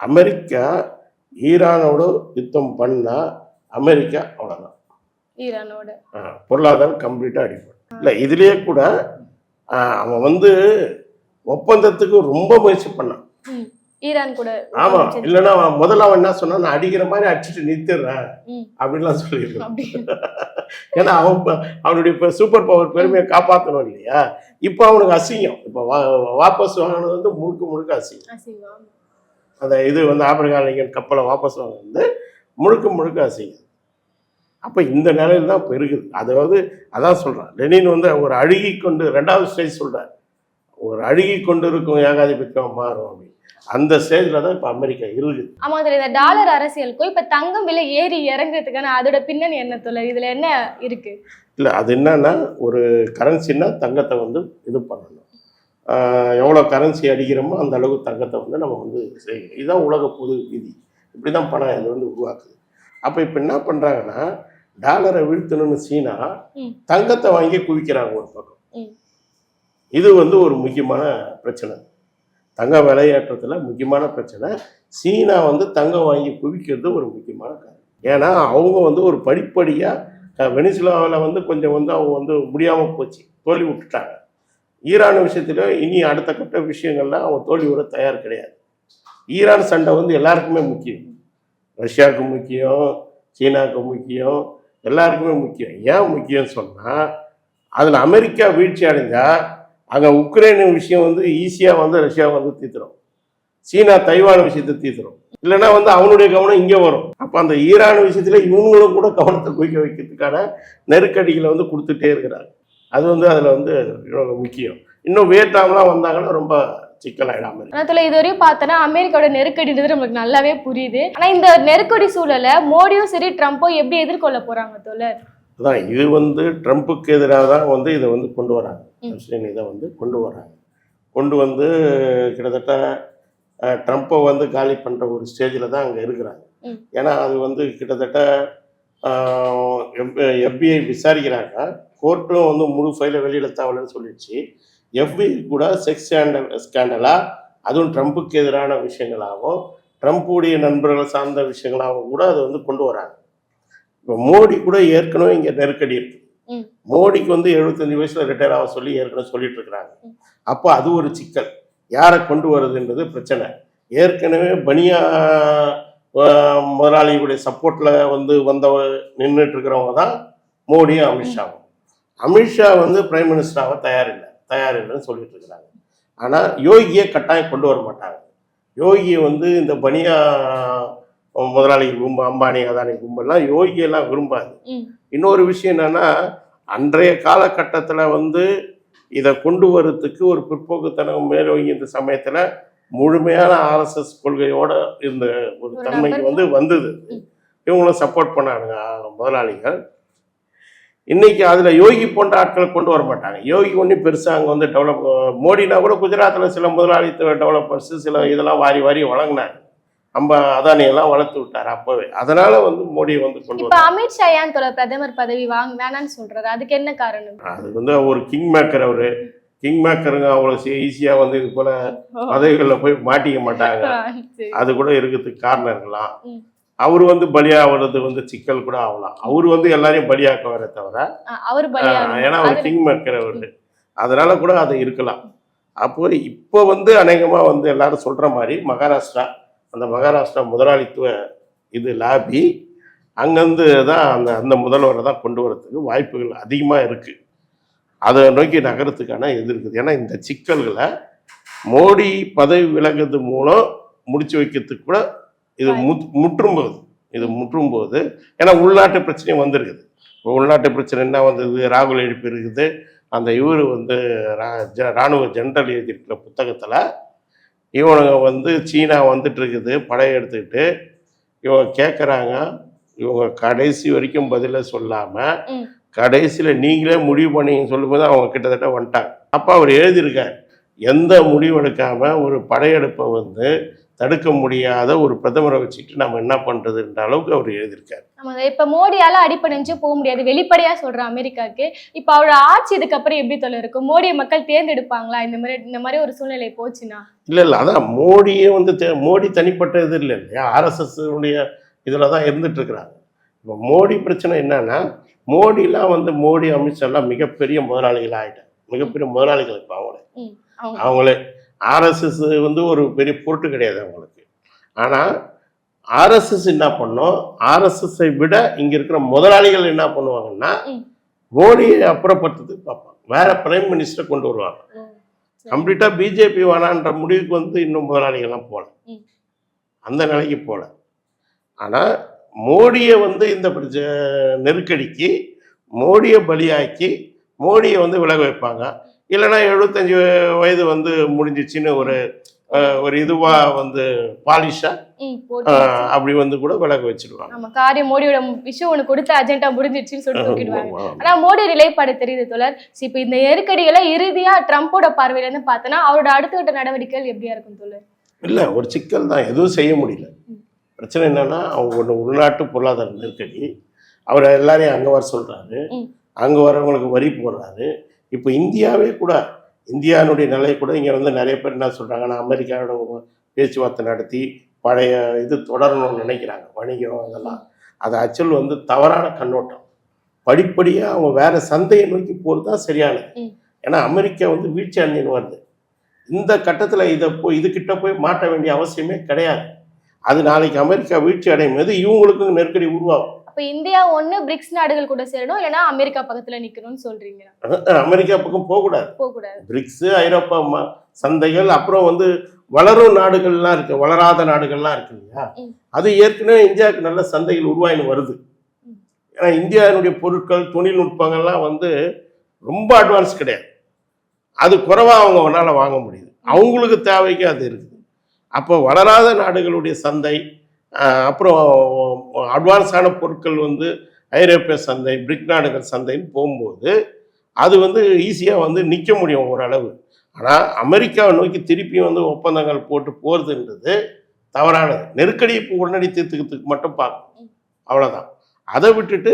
B: அமெரிக்கா ஈரானோட யுத்தம் பண்ணால் அமெரிக்கா அவ்வளோதான்
A: ஈரானோட.
B: பொருளாதாரம் கம்ப்ளீட்டாக அடிப்படும் இல்லை இதுலேயே கூட அவன் வந்து ஒப்பந்தத்துக்கு ரொம்ப முயற்சி பண்ணான்.
A: ஈரான் கூட
B: ஆமாம்
A: செஞ்சு-
B: இல்லைன்னா முதல்ல அவன் என்ன சொன்னான்? நான் அடிக்கிற மாதிரி அடிச்சுட்டு நிறுத்திடுறேன். அப்படின்லாம் சொல்லியிருக்கான். ஏன்னா அவன் அவனுடைய சூப்பர் பவர் பெருமையை காப்பாற்றணும் இல்லையா? இப்போ அவனுக்கு அசிங்கம். இப்போ வாபஸ் வாங்கினது வந்து முழுக்க முழுக்க அசிங்கம். அந்த இது வந்து ஆப்பிரிக்கா லிங்கன் கப்பலை வாபஸ் வாங்கினது முழுக்க முழுக்க அசிங்கம். அப்போ இந்த நிலையில் தான் இப்போ இருக்குது அதாவது அதான் சொல்கிறேன் லெனின் வந்து ஒரு அழுகி கொண்டு ரெண்டாவது ஸ்டேஜ் சொல்கிறார் ஒரு அழுகி கொண்டு இருக்கும் ஏகாதிபத்தியம் மாறும் அப்படின்னு. அந்த ஸ்டேஜில் தான் இப்போ அமெரிக்கா இருக்குது
A: ஆமா அதுல இந்த டாலர் அரசியலுக்கும் இப்ப தங்கம் விலை ஏறி இறங்குறதுக்கான அதோட பின்னணி என்ன தோழர்? இதுல என்ன இருக்கு?
B: இல்லை அது என்னன்னா ஒரு கரன்சின்னா தங்கத்தை வந்து இது பண்ணணும். எவ்வளோ கரன்சி அடிக்கிறோமோ அந்த அளவுக்கு தங்கத்தை வந்து நம்ம வந்து செய்யணும். இதுதான் உலக பொது விதி. இப்படி தான் பணம் இது வந்து உருவாக்குது. அப்போ இப்போ என்ன பண்ணுறாங்கன்னா டாலரை வீழ்த்தணும்னு சீனா. தங்கத்தை வாங்கி குவிக்கிறாங்க ஒரு பக்கம். இது வந்து ஒரு முக்கியமான பிரச்சனை. தங்க விலையேற்றத்தில் முக்கியமான பிரச்சனை. சீனா வந்து தங்கம் வாங்கி குவிக்கிறது ஒரு முக்கியமான காரணம் ஏன்னா அவங்க வந்து ஒரு படிப்படியாக வெனிசுலாவில் வந்து கொஞ்சம் வந்து அவங்க வந்து முடியாமல் போச்சு. தோல்வி விட்டுட்டாங்க. ஈரான் விஷயத்துல இனி அடுத்த கட்ட விஷயங்கள்லாம் அவங்க தோல்வி விட தயார் கிடையாது. ஈரான் சண்டை வந்து எல்லாருக்குமே முக்கியம். ரஷ்யாவுக்கு முக்கியம் சீனாவுக்கு முக்கியம் எல்லாருக்குமே முக்கியம். ஏன் முக்கியம்னு சொன்னால் அதில் அமெரிக்கா வீழ்ச்சி அடைஞ்சால் அங்கே உக்ரைன் விஷயம் வந்து ஈஸியாக வந்து ரஷ்யா வந்து தீர்த்துரும் சீனா தைவான் விஷயத்தை தீர்த்துரும் இல்லைன்னா வந்து அவனுடைய கவனம் இங்கே வரும். அப்போ அந்த ஈரான் விஷயத்தில் இவங்களும் கூட கவனத்தை குவிக்க வைக்கிறதுக்கான நெருக்கடிகளை வந்து கொடுத்துட்டே இருக்கிறாங்க. அது வந்து அதில் வந்து முக்கியம். இன்னும் வியட்நாம்லாம் வந்தாங்கன்னா ரொம்ப சிக்கலாயிடாம இருக்கு.
A: ஆனா தோழர் இதுவரையும் பார்த்தோன்னா அமெரிக்காவோட நெருக்கடின்றது நம்மளுக்கு நல்லாவே புரியுது. ஆனா இந்த நெருக்கடி சூழலை மோடியும் சரி ட்ரம்ப்பும் எப்படி எதிர்கொள்ள போறாங்க தோழர்?
B: அதான் இது வந்து ட்ரம்ப்புக்கு எதிராக தான் வந்து இதை வந்து கொண்டு வராங்க. முஸ்லீம் இதை வந்து கொண்டு வராங்க கொண்டு வந்து கிட்டத்தட்ட ட்ரம்ப்பை வந்து காலி பண்ணுற ஒரு ஸ்டேஜில் தான் அங்கே இருக்கிறாங்க. ஏன்னா அது வந்து கிட்டத்தட்ட எஃபிஐ விசாரிக்கிறாங்க. கோர்ட்டும் வந்து முழு ஃபைலை வெளியிட தேவையில்லைன்னு சொல்லிடுச்சு. எஃபிஐ கூட செக்ஸ் ஸ்கேண்டல் ஸ்கேண்டலாக அதுவும் ட்ரம்ப்புக்கு எதிரான விஷயங்களாகவும் ட்ரம்ப்புடைய நண்பர்கள் சார்ந்த விஷயங்களாகவும் கூட அதை வந்து கொண்டு வராங்க. இப்போ மோடி கூட ஏற்கனவே இங்கே நெருக்கடி இருக்கு.
A: ம்.
B: மோடிக்கு வந்து எழுபத்தஞ்சு வயசுல ரிட்டையர் ஆக சொல்லி ஏற்கனவே சொல்லிட்டு இருக்கிறாங்க. அப்போ அது ஒரு சிக்கல். யாரை கொண்டு வர்றதுன்றது பிரச்சனை. ஏற்கனவே பனியா முதலாளிகளுடைய சப்போர்ட்ல வந்து வந்தவ நின்றுட்டு இருக்கிறவங்க தான் மோடியும் அமித்ஷாவும். அமித்ஷா வந்து பிரைம் மினிஸ்டராக தயாரில்லை. தயாரில்லைன்னு சொல்லிட்டு இருக்கிறாங்க ஆனால் யோகியை கட்டாயம் கொண்டு வர மாட்டாங்க. யோகியை வந்து இந்த பனியா முதலாளி கும்பல் அம்பானி அதானி கும்பல்லாம் யோகியெல்லாம் விரும்பாது. இன்னொரு விஷயம் என்னன்னா அன்றைய காலகட்டத்தில் வந்து இதை கொண்டு வர்றதுக்கு ஒரு பிற்போக்குத்தனம் மேலோங்கி இந்த சமயத்தில் முழுமையான ஆர்எஸ்எஸ் கொள்கையோட இந்த ஒரு தன்மைக்கு வந்து வந்தது. இவங்களும் சப்போர்ட் பண்ணானுங்க முதலாளிகள். இன்னைக்கு அதில் யோகி போன்ற ஆட்களை கொண்டு வர மாட்டாங்க. யோகி ஒன்றும் பெருசாக அங்கே வந்து டெவலப் மோடினா கூட குஜராத்தில் சில முதலாளித்துவ டெவலப்பர்ஸ் சில இதெல்லாம் வாரி வாரி வழங்கினார். நம்ம அதானியெல்லாம் வளர்த்து விட்டார் அப்போவே. அதனால வந்து மோடியை வந்து கொண்டு
A: இப்ப அமித்ஷா ஏன் தோழர் பிரதமர் பதவி வாங்க வேணாம்னு சொல்றாரு? அதுக்கு என்ன காரணம்?
B: அது வந்து ஒரு கிங் மேக்கர் அவரு. கிங் மேக்கருங்க அவ்வளோ ஈஸியாக வந்து இது போல பதவிகளில் போய் மாட்டிக்க மாட்டாங்க. அது கூட இருக்கிறதுக்கு காரணம் இருக்கலாம். அவர் வந்து பலியாகிறது வந்து சிக்கல் கூட ஆகலாம். அவர் வந்து எல்லாரையும் பலியாக்க வர தவிர. ஏன்னா அவர் கிங் மேக்கர் அவரு. அதனால கூட அது இருக்கலாம். அப்போ இப்போ வந்து அநேகமாக வந்து எல்லாரும் சொல்ற மாதிரி மகாராஷ்டிரா அந்த மகாராஷ்டிரா முதலாளித்துவ இது லாபி அங்கேருந்து தான் அந்த அந்த முதல்வரை தான் கொண்டு வரதுக்கு வாய்ப்புகள் அதிகமாக இருக்கு. அதை நோக்கி நகரத்துக்கான இது இருக்குது. ஏன்னா இந்த சிக்கல்களை மோடி பதவி விலகுறது மூலம் முடிச்சு வைக்கிறதுக்கு கூட இது முத் முற்றும் போகுது. இது முற்றும் போது ஏன்னா உள்நாட்டு பிரச்சனையும் வந்திருக்குது. இப்போ உள்நாட்டு பிரச்சனை என்ன வந்தது? ராகுல் எழுப்பி இருக்குது. அந்த இவர் வந்து ராணுவ ஜெனரல் எழுதியிருக்கிற புத்தகத்தில் இவனுங்க வந்து சீனா வந்துட்டு இருக்குது படையெடுத்துக்கிட்டு இவங்க கேட்குறாங்க இவங்க கடைசி வரைக்கும் பதிலை சொல்லாமல். கடைசியில் நீங்களே முடிவு பண்ணீங்கன்னு சொல்லும்போது அவங்க கிட்டத்தட்ட வந்துட்டாங்க அப்போ அவர் எழுதியிருக்கார் எந்த முடிவு எடுக்காம ஒரு படையெடுப்பை வந்து தடுக்க முடியாத ஒரு பிரதமரை வச்சுட்டு நம்ம என்ன பண்றதுன்ற அளவுக்கு அவர் எழுதியிருக்காரு.
A: ஆமாங்க. இப்ப மோடியால அடிப்படைஞ்சு போக முடியாது. வெளிப்படையா சொல்றேன் அமெரிக்காக்கு இப்ப அவரோட ஆட்சி இதுக்கப்புறம் எப்படி தொலை இருக்கும்? மோடியை மக்கள் தேர்ந்தெடுப்பாங்களா? இந்த மாதிரி இந்த மாதிரி ஒரு சூழ்நிலை போச்சுன்னா?
B: இல்லை இல்லை. அதான் மோடியே வந்து மோடி தனிப்பட்ட இது இல்லை இல்லையா? ஆர்எஸ்எஸ் உடைய இதில் தான் இருந்துட்டு இருக்கிறாங்க இப்போ மோடி பிரச்சனை என்னன்னா மோடிலாம் வந்து மோடி அமித்ஷாலாம் மிகப்பெரிய முதலாளிகள் ஆகிட்டாங்க மிகப்பெரிய முதலாளிகள் இப்போ அவங்களே. அவங்களே. ஆர்எஸ்எஸ் வந்து ஒரு பெரிய பொருட்டு கிடையாது அவங்களுக்கு. ஆனால் ஆர்எஸ்எஸ் என்ன பண்ணோம்? ஆர்எஸ்எஸ்ஸை விட இங்கே இருக்கிற முதலாளிகள் என்ன பண்ணுவாங்கன்னா. மோடியை அப்புறப்படுத்துறதுக்கு பார்ப்பாங்க. வேற பிரைம் மினிஸ்டர் கொண்டு வருவாங்க. கம்ப்ளீட்டாக பிஜேபி வேணான்ற முடிவுக்கு வந்து இன்னும் முதலாளிகள்லாம் போகல. அந்த நிலைக்கு போகல. ஆனால் மோடியை வந்து இந்த நெருக்கடிக்கு மோடியை பலியாக்கி மோடியை வந்து விலக வைப்பாங்க. இல்லைன்னா எழுபத்தஞ்சு வயது வந்து முடிஞ்சிச்சுன்னு ஒரு ஒரு இதுவா வந்து பாலிஷா அப்படி வந்து கூட விலக வச்சிருவாங்க.
A: ஆமா காரியம் மோடியோட விஷயம் ஒண்ணு கொடுத்த அஜெண்டா முடிஞ்சிடுச்சுன்னு சொல்லி தூக்கிடுவாங்க. ஆனா மோடி நிலைப்பாடு தெரியுது சரி, இப்ப இந்த நெருக்கடிகளை இறுதியா ட்ரம்ப்போட பார்வையில இருந்து பார்த்தோன்னா அவரோட அடுத்த கட்ட நடவடிக்கைகள் எப்படியா இருக்கும் தோழர்?
B: இல்லை ஒரு சிக்கல் தான். எதுவும் செய்ய முடியல. பிரச்சனை என்னன்னா அவங்க ஒன்று உள்நாட்டு பொருளாதார நெருக்கடி. அவர் எல்லாரையும் அங்கே வர சொல்கிறாரு
A: ம்.
B: அங்கே வரவங்களுக்கு வரி போடுறாரு. இப்போ இந்தியாவே கூட இந்தியானுடைய நிலை கூட இங்கே வந்து நிறைய பேர் என்ன சொல்கிறாங்கன்னா அமெரிக்காவோட பேச்சுவார்த்தை நடத்தி பழைய இது தொடரணும்னு நினைக்கிறாங்க வணிகம் இதெல்லாம். அது ஆக்சுவல் வந்து தவறான கண்ணோட்டம். படிப்படியாக அவங்க வேற சந்தையை நோக்கி போகிறது தான் சரியானது. ஏன்னா அமெரிக்கா வந்து வீழ்ச்சி அடைஞ்சுன்னு வருது. இந்த கட்டத்தில் இதை போய் இதுகிட்ட போய் மாட்ட வேண்டிய அவசியமே கிடையாது. அது நாளைக்கு அமெரிக்கா வீழ்ச்சி அடையும் போது இவங்களுக்கும் நெருக்கடி உருவாகும்.
A: அப்ப இந்தியா ஒண்ணு பிரிக்ஸ் நாடுகள் கூட சேரணும் இல்லைன்னா அமெரிக்கா பக்கத்துல நிக்கணும்னு சொல்றீங்க.
B: அமெரிக்கா பக்கம் போகக்கூடாது.
A: போக கூடாது
B: பிரிக்ஸு ஐரோப்பா சந்தைகள் அப்புறம் வந்து வளரும் நாடுகள்லாம் இருக்கு வளராத நாடுகள்லாம் இருக்கு இல்லையா. அது ஏற்கனவே இந்தியாவுக்கு நல்ல சந்தைகள் உருவாயின்னு வருது. ஏன்னா இந்தியாவினுடைய பொருட்கள் தொழில்நுட்பங்கள்லாம் வந்து ரொம்ப அட்வான்ஸ் கிடையாது. அது குறைவாக அவங்க அவங்களால வாங்க முடியுது. அவங்களுக்கு தேவைக்கு அது இருக்குது. அப்போ வளராத நாடுகளுடைய சந்தை அப்புறம் அட்வான்ஸான பொருட்கள் வந்து ஐரோப்பிய சந்தை பிரிக் நாடுகள் சந்தைன்னு போகும்போது அது வந்து ஈஸியாக வந்து நிற்க முடியும் ஓரளவு. ஆனால் அமெரிக்காவை நோக்கி திருப்பியும் வந்து ஒப்பந்தங்கள் போட்டு போகிறதுன்றது தவறானது. நெருக்கடி இப்போ உடனடி தீர்த்துக்கிறதுக்கு மட்டும் பார்க்கணும் அவ்வளோதான் அதை விட்டுட்டு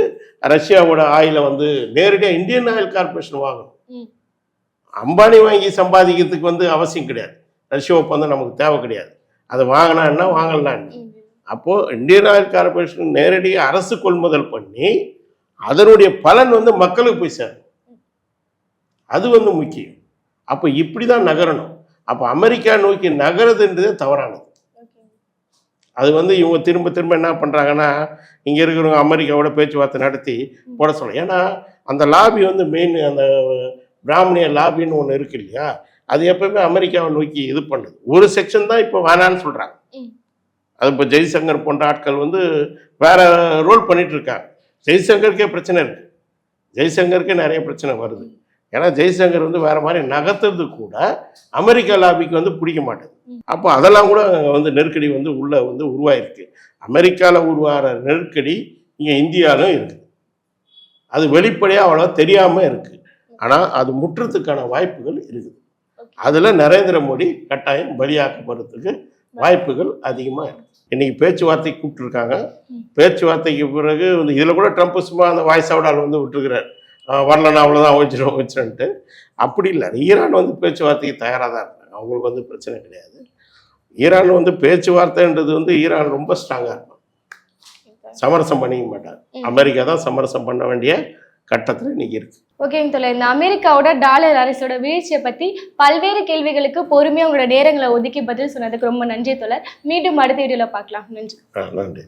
B: ரஷ்யாவோட ஆயிலை வந்து நேரடியாக இந்தியன் ஆயில் கார்பரேஷன் வாங்கணும். அம்பானி வாங்கி சம்பாதிக்கிறதுக்கு வந்து அவசியம் கிடையாது. ரஷ்ய ஒப்பந்தம் நமக்கு தேவை கிடையாது. அதை வாங்கினா என்ன வாங்கலனா என்ன?
A: ம்.
B: அப்போது இந்தியன் ஆயில் கார்பரேஷன் நேரடியாக அரசு கொள்முதல் பண்ணி அதனுடைய பலன் வந்து மக்களுக்கு போய் சேரும். அது வந்து முக்கியம். அப்போ இப்படி தான் நகரணும். அப்போ அமெரிக்கா நோக்கி நகருதுன்றதே தவறானது. அது வந்து இவங்க திரும்ப திரும்ப என்ன பண்ணுறாங்கன்னா இங்கே இருக்கிறவங்க அமெரிக்காவோட பேச்சுவார்த்தை நடத்தி போட சொல்ல. ஏன்னா அந்த லாபி வந்து மெயின் அந்த பிராமணிய லாபின்னு ஒன்று இருக்கு இல்லையா? அது எப்பவுமே அமெரிக்காவை நோக்கி இது பண்ணுது. ஒரு செக்ஷன் தான் இப்போ வேணான்னு சொல்கிறாங்க அது இப்போ ஜெய்சங்கர் போன்ற ஆட்கள் வந்து வேற ரோல் பண்ணிட்டு இருக்காங்க ஜெய்சங்கருக்கே பிரச்சனை இருக்கு. ஜெய்சங்கருக்கே நிறைய பிரச்சனை வருது. ஏன்னா ஜெய்சங்கர் வந்து வேற மாதிரி நகர்த்துறது கூட அமெரிக்கா லாபிக்கு வந்து பிடிக்க மாட்டேது.
A: ம்.
B: அப்போ அதெல்லாம் கூட அங்க வந்து நெருக்கடி வந்து உள்ள வந்து உருவாயிருக்கு. அமெரிக்காவில் உருவாகிற நெருக்கடி இங்கே இந்தியாவிலும் இருக்குது. அது வெளிப்படையாக அவ்வளோ தெரியாமல் இருக்குது ஆனால் அது முற்றுறதுக்கான வாய்ப்புகள் இருக்குது. அதில் நரேந்திர மோடி கட்டாயம் பலியாக்கப்படுறதுக்கு வாய்ப்புகள் அதிகமாக இருக்கு. இன்னைக்கு பேச்சுவார்த்தைக்கு கூப்பிட்டுருக்காங்க. பேச்சுவார்த்தைக்கு பிறகு வந்து இதில் கூட ட்ரம்ப் சும்மா அந்த வாய்ஸ் அவுடால் வந்து விட்டுருக்கிறார். வரலன்னா அவ்வளோதான் வச்சிரும் வச்சிருன்ட்டு அப்படி இல்லை. ஈரான் வந்து பேச்சுவார்த்தைக்கு தயாராக தான் இருக்காங்க. அவங்களுக்கு வந்து பிரச்சனை கிடையாது. ஈரான் வந்து பேச்சுவார்த்தைன்றது வந்து ஈரான் ரொம்ப ஸ்ட்ராங்காக இருக்கும். சமரசம் பண்ணிக்க மாட்டாங்க. அமெரிக்கா தான் சமரசம் பண்ண வேண்டிய கட்டத்தில் இன்னைக்கு இருக்கு.
A: ஓகேங்க தோழர். இந்த அமெரிக்காவோட டாலர் அரசோட வீழ்ச்சியை பத்தி பல்வேறு கேள்விகளுக்கு பொறுமையா உங்களோட நேரங்களை ஒதுக்கி பதில் சொன்னதுக்கு ரொம்ப நன்றி தோழர். மீண்டும் அடுத்த வீடியோல பார்க்கலாம். நன்றி.
B: நன்றி.